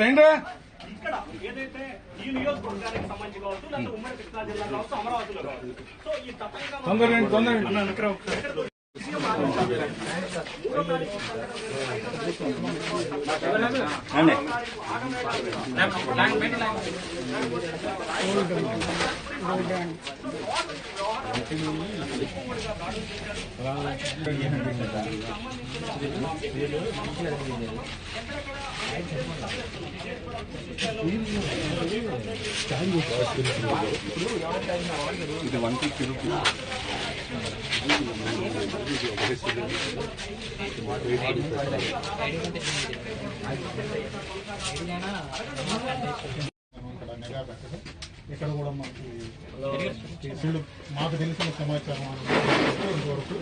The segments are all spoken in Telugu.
రండి. ఇక్కడ ఏదైతే ఈ నియోజకవర్గానికి సంబంధించి కావచ్చు లేకపోతే ఉమ్మడి కృష్ణా జిల్లా కావచ్చు అమరావతిలో కావచ్చు. సో ఈ తతంగం తొందరగా తొందరగా ఇక్కడ నిఘా పెట్టడం ఇక్కడ కూడా మనకి మాకు తెలిసిన సమాచారం వరకు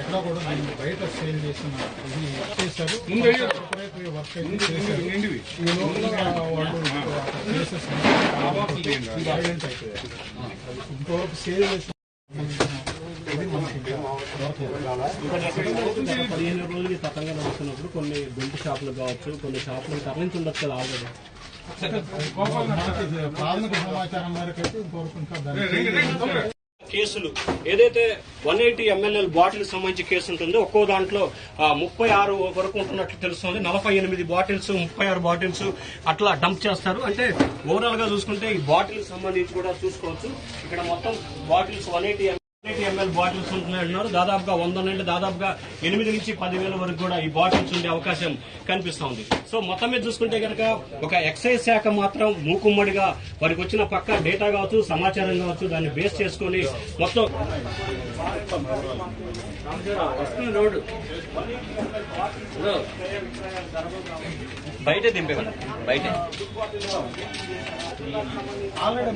ఎక్కడ కూడా దీన్ని బయట సేల్ చేసిన ఇది చేశారు. ఈ లోపల వాళ్ళు ఐడెంట్ అయిపోయారు ఇంతవరకు సేల్ చేసిన పదిహేను రోజులకి తతంగా నడుస్తున్నప్పుడు కొన్ని బెల్ట్ షాపులు కావచ్చు కొన్ని షాపులు తరలించి ఉండొచ్చు కదా ఆల్రెడీ. ప్రాథమిక సమాచారం మేరకు అయితే ఇంతవరకు ఇంకా కేసులు. ఏదైతే one eighty m l bottle సంబంధించి కేసు ఉంటుందో ఒక్కో దాంట్లో ముప్పై ఆరు వరకు ఉంటున్నట్లు తెలుస్తుంది. నలభై ఎనిమిది బాటిల్స్ ముప్పై ఆరు బాటిల్స్ అట్లా డంప్ చేస్తారు. అంటే ఓవరాల్గా చూసుకుంటే ఈ బాటిల్ సంబంధించి కూడా చూసుకోవచ్చు. ఇక్కడ మొత్తం bottles one eighty m l bottles ఉంటున్నాయన్నారు దాదాపుగా వంద నుండి దాదాపుగా ఎనిమిది నుంచి పదివేల వరకు కూడా ఈ బాటిల్స్ ఉండే అవకాశం కనిపిస్తోంది సో మొత్తం మీద చూసుకుంటే కనుక ఒక ఎక్సైజ్ శాఖ మాత్రం మూకుమ్మడిగా వారికి వచ్చిన పక్క డేటా కావచ్చు సమాచారం కావచ్చు దాన్ని బేస్ చేసుకొని మొత్తం రోడ్డు. బయట దింపేవాళ్ళు. బయట. ఆల్రెడీ